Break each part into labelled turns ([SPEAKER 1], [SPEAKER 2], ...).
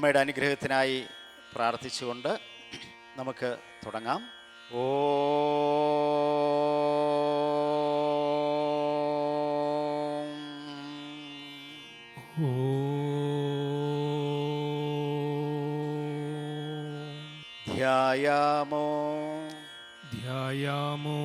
[SPEAKER 1] അമ്മയുടെ അനുഗ്രഹത്തിനായി പ്രാർത്ഥിച്ചുകൊണ്ട് നമുക്ക് തുടങ്ങാം. ഓ ധ്യായാമോ
[SPEAKER 2] ധ്യായാമോ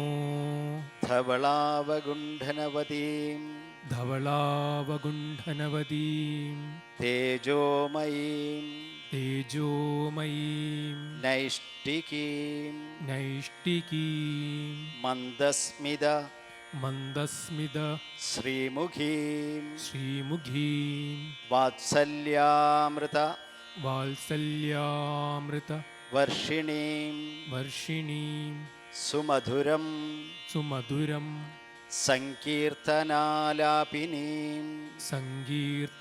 [SPEAKER 1] ധവളാവഗുണ്ഠനവതീം
[SPEAKER 2] धवलावगुण्ठनवतीं
[SPEAKER 1] तेजोमयीं
[SPEAKER 2] तेजोमयीं
[SPEAKER 1] नैष्टिकीं
[SPEAKER 2] नैष्टिकीं
[SPEAKER 1] मन्दस्मिद।
[SPEAKER 2] मन्दस्मिद।
[SPEAKER 1] श्रीमुखीं
[SPEAKER 2] श्रीमुखीं
[SPEAKER 1] वात्सल्यामृत।
[SPEAKER 2] वात्सल्यामृत।
[SPEAKER 1] वर्षिणीं
[SPEAKER 2] वर्षिणीं
[SPEAKER 1] सुमधुरं
[SPEAKER 2] सुमधुरम्।
[SPEAKER 1] സങ്കീർത്തനാലാപിനീം
[SPEAKER 2] സങ്കീർത്തനാലാപിനീം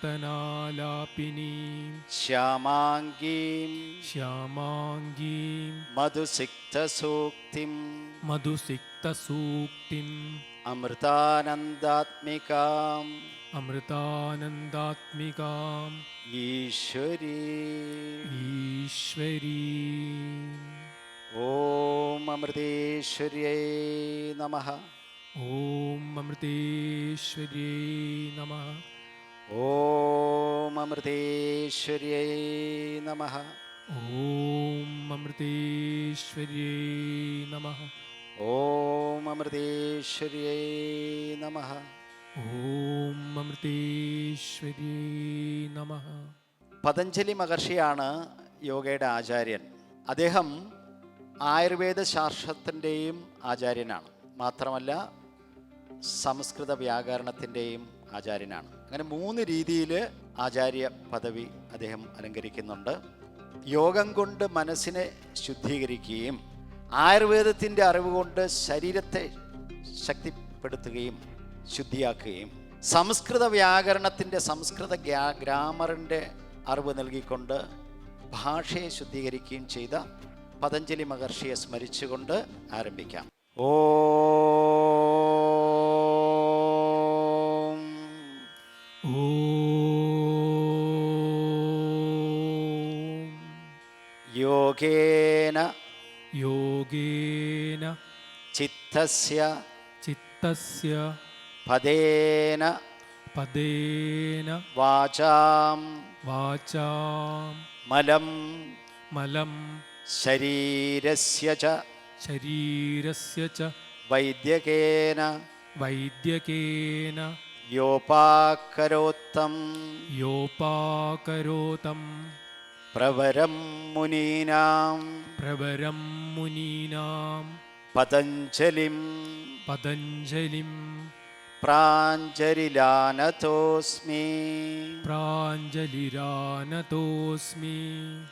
[SPEAKER 1] ശ്യാമാംഗീം
[SPEAKER 2] ശ്യാമാംഗീം
[SPEAKER 1] മധുസിക്തസൂക്തിം
[SPEAKER 2] മധുസിക്തസൂക്തിം
[SPEAKER 1] അമൃതാനന്ദാത്മികാം
[SPEAKER 2] അമൃതാനന്ദാത്മികാം
[SPEAKER 1] ഈശ്വരീ
[SPEAKER 2] ഈശ്വരീ
[SPEAKER 1] ഓം അമൃതേശ്വര്യൈ നമഃ
[SPEAKER 2] ഓം അമൃതേശ്വര്യേ നമ.
[SPEAKER 1] ഓം അമൃതേശ്വര്യൈ നമഃ.
[SPEAKER 2] ഓം അമൃതേശ്വര്യേ നമ.
[SPEAKER 1] ഓം അമൃതേശ്വര്യൈ നമഃ.
[SPEAKER 2] ഓം അമൃതേശ്വര്യേ നമ.
[SPEAKER 1] പതഞ്ജലി മഹർഷിയാണ് യോഗയുടെ ആചാര്യൻ. അദ്ദേഹം ആയുർവേദ ശാസ്ത്രത്തിന്റെയും ആചാര്യനാണ്. മാത്രമല്ല സംസ്കൃത വ്യാകരണത്തിന്റെയും ആചാര്യനാണ്. അങ്ങനെ മൂന്ന് രീതിയിൽ ആചാര്യ പദവി അദ്ദേഹം അലങ്കരിക്കുന്നുണ്ട്. യോഗം കൊണ്ട് മനസ്സിനെ ശുദ്ധീകരിക്കുകയും ആയുർവേദത്തിന്റെ അറിവ് കൊണ്ട് ശരീരത്തെ ശക്തിപ്പെടുത്തുകയും ശുദ്ധിയാക്കുകയും സംസ്കൃത വ്യാകരണത്തിന്റെ സംസ്കൃത ഗ്രാ ഗ്രാമറിന്റെ അറിവ് നൽകിക്കൊണ്ട് ഭാഷയെ ശുദ്ധീകരിക്കുകയും ചെയ്ത പതഞ്ജലി മഹർഷിയെ സ്മരിച്ചുകൊണ്ട് ആരംഭിക്കാം. ഓം യോഗേന
[SPEAKER 2] യോഗേന
[SPEAKER 1] ചിത്തസ്യ
[SPEAKER 2] ചിത്തസ്യ
[SPEAKER 1] പദേന
[SPEAKER 2] പദേന
[SPEAKER 1] വാചാം
[SPEAKER 2] വാചാം
[SPEAKER 1] മലം
[SPEAKER 2] മലം
[SPEAKER 1] ശരീരസ്യ ച
[SPEAKER 2] ശരീരസ്യ ച
[SPEAKER 1] വൈദ്യകേന
[SPEAKER 2] വൈദ്യകേന
[SPEAKER 1] योपाकरोत्तं
[SPEAKER 2] योपाकरोत्तं
[SPEAKER 1] प्रवरं मुनीनां
[SPEAKER 2] प्रवरं मुनीनां
[SPEAKER 1] पतञ्जलिं
[SPEAKER 2] पतञ्जलिं
[SPEAKER 1] प्राञ्जलिरानतोऽस्मि।
[SPEAKER 2] प्राञ्जलिरानतोऽस्मि।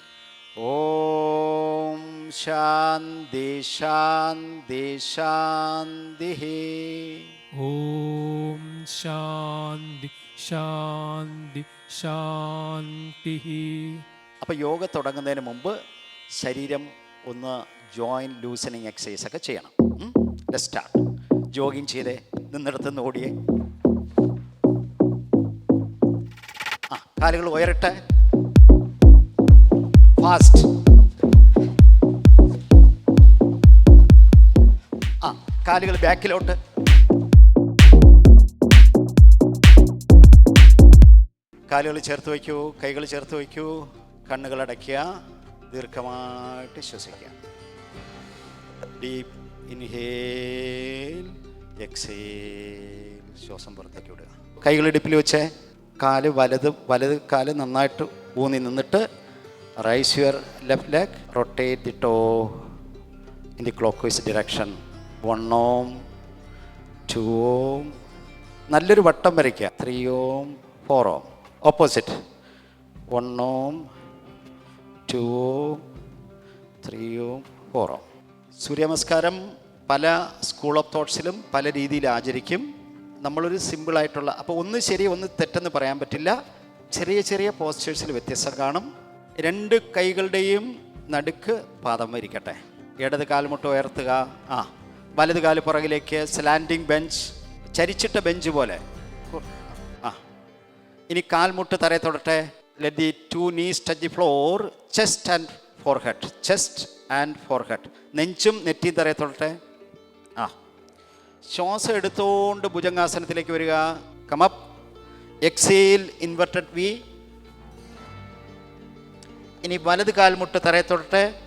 [SPEAKER 1] ॐ शान्ति शान्ति शान्तिः।
[SPEAKER 2] ഓം ശാന്തി ശാന്തി ശാന്തി.
[SPEAKER 1] അപ്പോൾ യോഗ തുടങ്ങുന്നതിന് മുമ്പ് ശരീരം ഒന്ന് ജോയിന്റ് ലൂസനിങ് എക്സസൈസ് ഒക്കെ ചെയ്യണം. സ്റ്റാർട്ട് ജോഗിങ് ചെയ്തേ നിന്നിടത്ത് നിന്ന് ഓടിയേ. ആ കാലുകൾ ഉയരട്ടെ. ഫാസ്റ്റ് ആ കാലുകൾ ബാക്കിലോട്ട് കാലുകൾ ചേർത്ത് വയ്ക്കൂ കൈകൾ ചേർത്ത് വയ്ക്കൂ കണ്ണുകൾ അടയ്ക്കുക ദീർഘമായിട്ട് ശ്വസിക്കുക. ഡീപ്പ് ഇൻഹേൽ എക്സേൽ ശ്വാസം പുറത്തേക്ക് വിടുക. കൈകൾ ഇടുപ്പിൽ വെച്ച് കാൽ വലത് വലത് കാൽ നന്നായിട്ട് ഊന്നി നിന്നിട്ട് raise your left leg rotate the toe in the clockwise direction one Om two ഓം നല്ലൊരു വട്ടം വരയ്ക്കുക. ത്രീ ഓം ഫോർ ഓം ഓപ്പോസിറ്റ് വൺ ഓം ടു ഓം സൂര്യനമസ്കാരം പല സ്കൂൾ ഓഫ് തോട്ട്സിലും പല രീതിയിൽ ആചരിക്കും. നമ്മളൊരു സിമ്പിളായിട്ടുള്ള അപ്പോൾ ഒന്ന് ശരി ഒന്ന് തെറ്റെന്ന് പറയാൻ പറ്റില്ല. ചെറിയ ചെറിയ പോസ്റ്റേഴ്സിൽ വ്യത്യസ്തം കാണും. രണ്ട് കൈകളുടെയും നടുക്ക് പാദം വരിക്കട്ടെ. ഇടത് കാൽമുട്ട് ഉയർത്തുക. ആ വലത് കാൽ പുറകിലേക്ക് സ്ലാൻഡിങ് ബെഞ്ച് ചരിച്ചിട്ട ബെഞ്ച് പോലെ. ഇനി കാൽമുട്ട് തറയെ തൊടട്ടെ. Let the two knees touch the floor chest and forehead chest and forehead നെഞ്ചും നെറ്റിയും തറയെ തൊടട്ടെ. ആ. ശ്വാസം എടുത്തുകൊണ്ട് ഭുജംഗാസനത്തിലേക്ക് വരിക. കമപ്പ് എക്സേൽ ഇൻവെർട്ടഡ് വി ഇനി വലത് കാൽമുട്ട് തറയെ തൊടട്ടെ.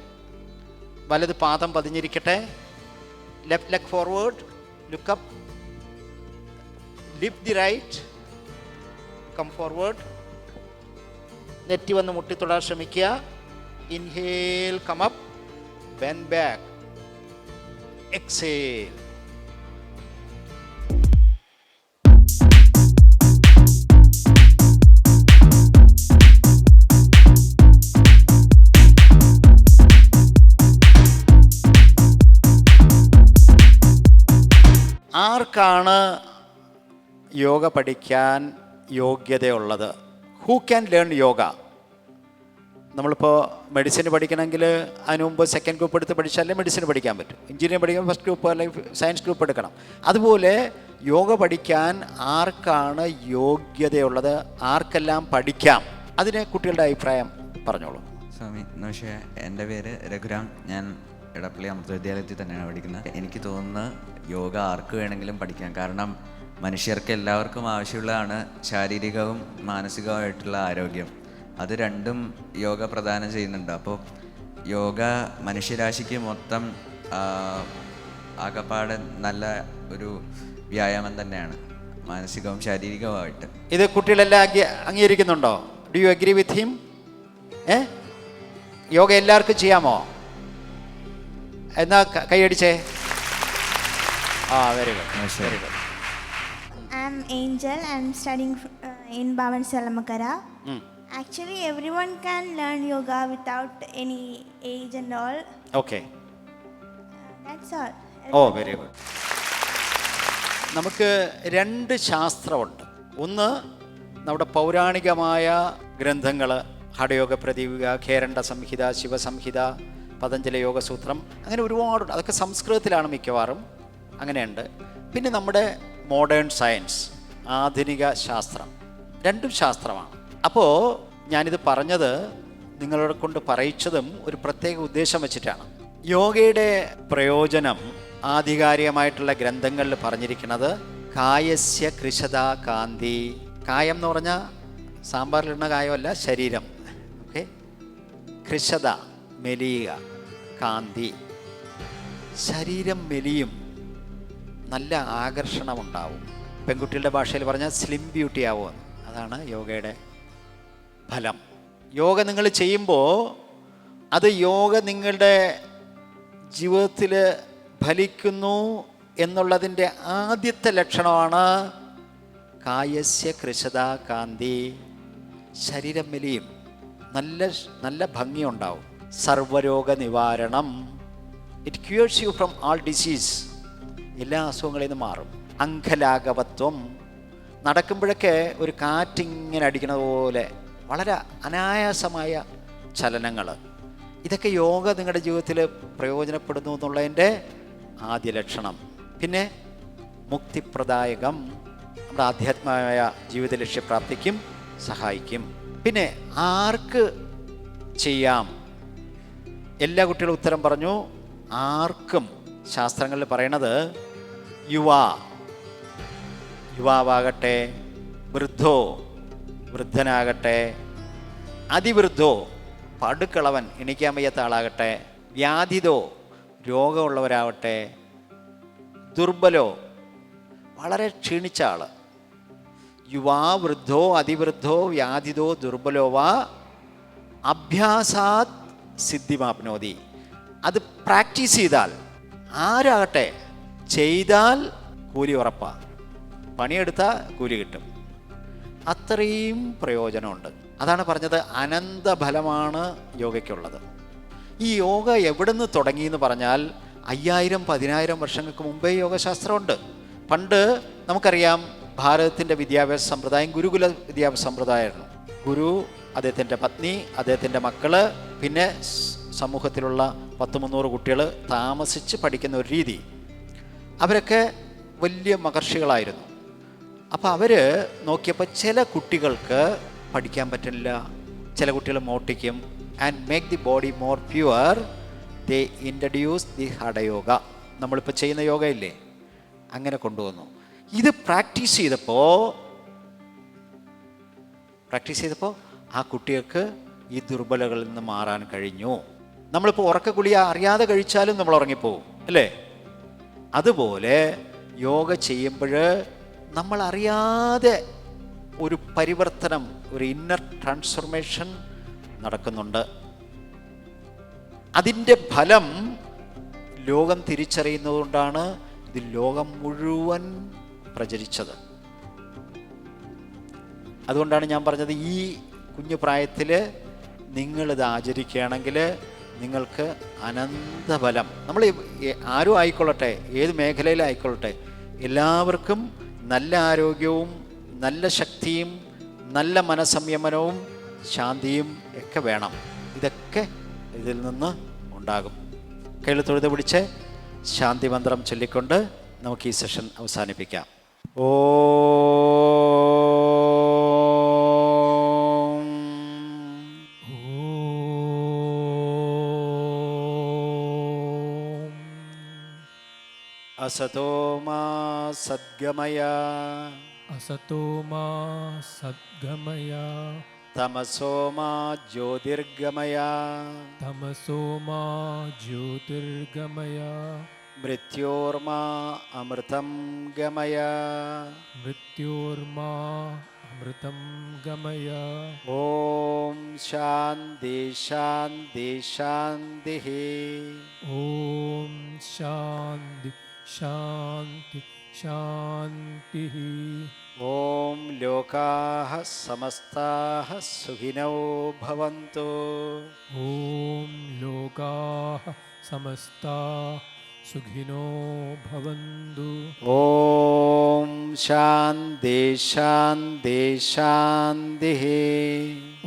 [SPEAKER 1] വലത് പാദം പതിഞ്ഞിരിക്കട്ടെ. Left leg forward look up lift the right come forward നെറ്റി വന്ന് മുട്ടിത്തൊടാൻ ശ്രമിക്കുക. Inhale come up bend back exhale ആർക്കാണ് യോഗ പഠിക്കാൻ യോഗ്യതയുള്ളത്. ഹൂ ക്യാൻ ലേൺ യോഗ നമ്മളിപ്പോൾ മെഡിസിൻ പഠിക്കണമെങ്കിൽ അതിന് മുമ്പ് സെക്കൻഡ് ഗ്രൂപ്പ് എടുത്ത് പഠിച്ചാലേ മെഡിസിൻ പഠിക്കാൻ പറ്റും. എഞ്ചിനീയറിംഗ് പഠിക്കാൻ ഫസ്റ്റ് ഗ്രൂപ്പ് അല്ലെങ്കിൽ സയൻസ് ഗ്രൂപ്പ് എടുക്കണം. അതുപോലെ യോഗ പഠിക്കാൻ ആർക്കാണ് യോഗ്യതയുള്ളത്? ആർക്കെല്ലാം പഠിക്കാം? അതിന് കുട്ടികളുടെ അഭിപ്രായം പറഞ്ഞോളൂ.
[SPEAKER 3] സ്വാമി നമസ്കാരം എന്റെ പേര് രഘുരാം. ഞാൻ ഇടപ്പള്ളി അമൃത വിദ്യാലയത്തിൽ തന്നെയാണ് പഠിക്കുന്നത്. എനിക്ക് തോന്നുന്നത് യോഗ ആർക്ക് വേണമെങ്കിലും പഠിക്കാം. കാരണം മനുഷ്യർക്ക് എല്ലാവർക്കും ആവശ്യമുള്ളതാണ് ശാരീരികവും മാനസികവുമായിട്ടുള്ള ആരോഗ്യം. അത് രണ്ടും യോഗ പ്രദാനം ചെയ്യുന്നുണ്ട്. അപ്പോൾ യോഗ മനുഷ്യരാശിക്ക് മൊത്തം ആകപ്പാട് നല്ല ഒരു വ്യായാമം തന്നെയാണ്. മാനസികവും ശാരീരികവുമായിട്ട്.
[SPEAKER 1] ഇത് കുട്ടികളെല്ലാം അംഗീകരിക്കുന്നുണ്ടോ? Do you agree with him ഏ? യോഗ എല്ലാവർക്കും ചെയ്യാമോ? എന്നാ കൈയടിച്ചേ. ആ very good very good
[SPEAKER 4] Angel. I'm studying uh, in Bhavan Salamakara. Actually, everyone can learn yoga without any age and all.
[SPEAKER 1] Okay
[SPEAKER 4] That's all.
[SPEAKER 1] Oh, very good. നമുക്ക് രണ്ട് ശാസ്ത്രമുണ്ട് ഒന്ന് നമ്മുടെ പൗരാണികമായ ഗ്രന്ഥങ്ങൾ ഹഠയോഗ പ്രദീപിക ഖേരണ്ട സംഹിത ശിവസംഹിത പതഞ്ജല യോഗസൂത്രം അങ്ങനെ ഒരുപാടുണ്ട് അതൊക്കെ സംസ്കൃതത്തിലാണ് മിക്കവാറും അങ്ങനെയുണ്ട് പിന്നെ നമ്മുടെ മോഡേൺ സയൻസ് ആധുനിക ശാസ്ത്രം. രണ്ടും ശാസ്ത്രമാണ്. അപ്പോൾ ഞാനിത് പറഞ്ഞത് നിങ്ങളോട് കൊണ്ട് പറയിച്ചതും ഒരു പ്രത്യേക ഉദ്ദേശം വെച്ചിട്ടാണ്. യോഗയുടെ പ്രയോജനം ആധികാരികമായിട്ടുള്ള ഗ്രന്ഥങ്ങളിൽ പറഞ്ഞിരിക്കുന്നത് കായസ്യ കൃഷത കാന്തി. കായം എന്ന് പറഞ്ഞാൽ സാമ്പാറിലിടുന്ന കായമല്ല ശരീരം. ഓക്കെ? കൃഷത മെലിയുക കാന്തി. ശരീരം മെലിയും നല്ല ആകർഷണമുണ്ടാവും. പെൺകുട്ടികളുടെ ഭാഷയിൽ പറഞ്ഞാൽ സ്ലിം ബ്യൂട്ടി ആവുമെന്ന്. അതാണ് യോഗയുടെ ഫലം. യോഗ നിങ്ങൾ ചെയ്യുമ്പോൾ അത് യോഗ നിങ്ങളുടെ ജീവിതത്തിൽ ഫലിക്കുന്നു എന്നുള്ളതിന്റെ ആദ്യത്തെ ലക്ഷണമാണ് കായസ്യ കൃഷത കാന്തി. ശരീരം മെലിയും. നല്ല നല്ല ഭംഗിയുണ്ടാവും. സർവരോഗ നിവാരണം. It cures you from all disease എല്ലാ അസുഖങ്ങളിൽ നിന്ന് മാറും. അങ്കലാഘവത്വം നടക്കുമ്പോഴൊക്കെ ഒരു കാറ്റിങ്ങനെ അടിക്കുന്നത് പോലെ വളരെ അനായാസമായ ചലനങ്ങൾ ഇതൊക്കെ യോഗ നിങ്ങളുടെ ജീവിതത്തിൽ പ്രയോജനപ്പെടുന്നു എന്നുള്ളതിന്റെ ആദ്യ ലക്ഷണം. പിന്നെ മുക്തിപ്രദായകം നമ്മുടെ ആധ്യാത്മികമായ ജീവിത ലക്ഷ്യപ്രാപ്തിക്കും സഹായിക്കും. പിന്നെ ആർക്ക് ചെയ്യാം? എല്ലാ കുട്ടികളും ഉത്തരം പറഞ്ഞു ആർക്കും. ശാസ്ത്രങ്ങളിൽ പറയണത് യുവാ. യുവാവാകട്ടെ വൃദ്ധോ വൃദ്ധനാകട്ടെ അതിവൃദ്ധോ പടുക്കളവൻ എണിക്കാൻ വയ്യാത്ത ആളാകട്ടെ വ്യാധിതോ രോഗമുള്ളവരാവട്ടെ ദുർബലോ വളരെ ക്ഷീണിച്ച ആൾ യുവാ വൃദ്ധോ അതിവൃദ്ധോ വ്യാധിതോ ദുർബലോ വാ അഭ്യാസാത് സിദ്ധിമാപ്നോതി. അത് പ്രാക്ടീസ് ചെയ്താൽ ആരാകട്ടെ ചെയ്താൽ കൂലി ഉറപ്പാ. പണിയെടുത്താൽ കൂലി കിട്ടും. അത്രയും പ്രയോജനമുണ്ട്. അതാണ് പറഞ്ഞത് അനന്തഫലമാണ് യോഗയ്ക്കുള്ളത്. ഈ യോഗ എവിടെ നിന്ന് തുടങ്ങി എന്ന് പറഞ്ഞാൽ അയ്യായിരം പതിനായിരം വർഷങ്ങൾക്ക് മുമ്പേ യോഗശാസ്ത്രമുണ്ട്. പണ്ട് നമുക്കറിയാം ഭാരതത്തിന്റെ വിദ്യാഭ്യാസ സമ്പ്രദായം ഗുരുകുല വിദ്യാഭ്യാസ സമ്പ്രദായമായിരുന്നു. ഗുരു അദ്ദേഹത്തിന്റെ പത്നി അദ്ദേഹത്തിന്റെ മക്കൾ പിന്നെ സമൂഹത്തിലുള്ള പത്ത് മുന്നൂറ് കുട്ടികൾ താമസിച്ച് പഠിക്കുന്ന ഒരു രീതി. അവരൊക്കെ വലിയ മഹർഷികളായിരുന്നു. അപ്പോൾ അവർ നോക്കിയപ്പോൾ ചില കുട്ടികൾക്ക് പഠിക്കാൻ പറ്റുന്നില്ല ചില കുട്ടികൾ മോട്ടിക്കും. And make the body more pure they introduce the hatha yoga നമ്മളിപ്പോൾ ചെയ്യുന്ന യോഗ ഇല്ലേ അങ്ങനെ കൊണ്ടുവന്നു. ഇത് പ്രാക്ടീസ് ചെയ്തപ്പോൾ പ്രാക്ടീസ് ചെയ്തപ്പോൾ ആ കുട്ടികൾക്ക് ഈ ദുർബലകളിൽ നിന്ന് മാറാൻ കഴിഞ്ഞു. നമ്മളിപ്പോൾ ഉറക്ക ഗുളിക അറിയാതെ കഴിച്ചാലും നമ്മൾ ഉറങ്ങിപ്പോവും അല്ലേ? അതുപോലെ യോഗ ചെയ്യുമ്പോൾ നമ്മൾ അറിയാതെ ഒരു പരിവർത്തനം ഒരു ഇന്നർ ട്രാൻസ്ഫോർമേഷൻ നടക്കുന്നുണ്ട്. അതിന്റെ ഫലം ലോകം തിരിച്ചറിയുന്നതുകൊണ്ടാണ് ഇത് ലോകം മുഴുവൻ പ്രചരിച്ചത്. അതുകൊണ്ടാണ് ഞാൻ പറഞ്ഞത് ഈ കുഞ്ഞു പ്രായത്തിൽ നിങ്ങളിത് ആചരിക്കുകയാണെങ്കിൽ നിങ്ങൾക്ക് അനന്തഫലം നമ്മൾ ആരും ആയിക്കൊള്ളട്ടെ ഏത് മേഖലയിലായിക്കൊള്ളട്ടെ എല്ലാവർക്കും നല്ല ആരോഗ്യവും നല്ല ശക്തിയും നല്ല മനസംയമനവും ശാന്തിയും ഒക്കെ വേണം. ഇതൊക്കെ ഇതിൽ നിന്ന് ഉണ്ടാകും. കയ്യിൽ തൊഴുത് പിടിച്ച് ശാന്തി മന്ത്രം ചൊല്ലിക്കൊണ്ട് നമുക്ക് ഈ സെഷൻ അവസാനിപ്പിക്കാം. ഓം असतो मा सद्गमय।
[SPEAKER 2] असतो मा सद्गमय।
[SPEAKER 1] तमसो मा ज्योतिर्गमय।
[SPEAKER 2] तमसो मा ज्योतिर्गमय।
[SPEAKER 1] मृत्योर्मा अमृतं गमय।
[SPEAKER 2] मृत्योर्मा अमृतं गमय।
[SPEAKER 1] ॐ शान्ति शान्ति शान्तिः।
[SPEAKER 2] ॐ शान्ति शान्ति शान्तिः।
[SPEAKER 1] ॐ लोकाः समस्ताः सुखिनौ भवन्तु।
[SPEAKER 2] ॐ लोकाः समस्ता सुखिनो भवन्तु।
[SPEAKER 1] ॐ शान्ति शान्ति शान्तिः।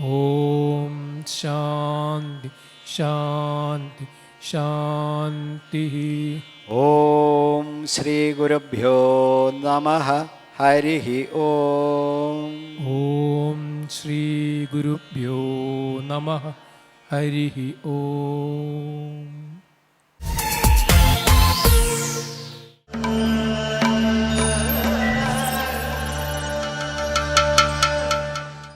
[SPEAKER 2] ॐ शान्ति शान्ति शान्तिः।
[SPEAKER 1] ॐ ശ്രീ ശ്രീഗുരുഭ്യോ നമ ഹരിः
[SPEAKER 2] ഓം. ഓം ശ്രീഗുരുഭ്യോ നമ ഹരിः ഓം.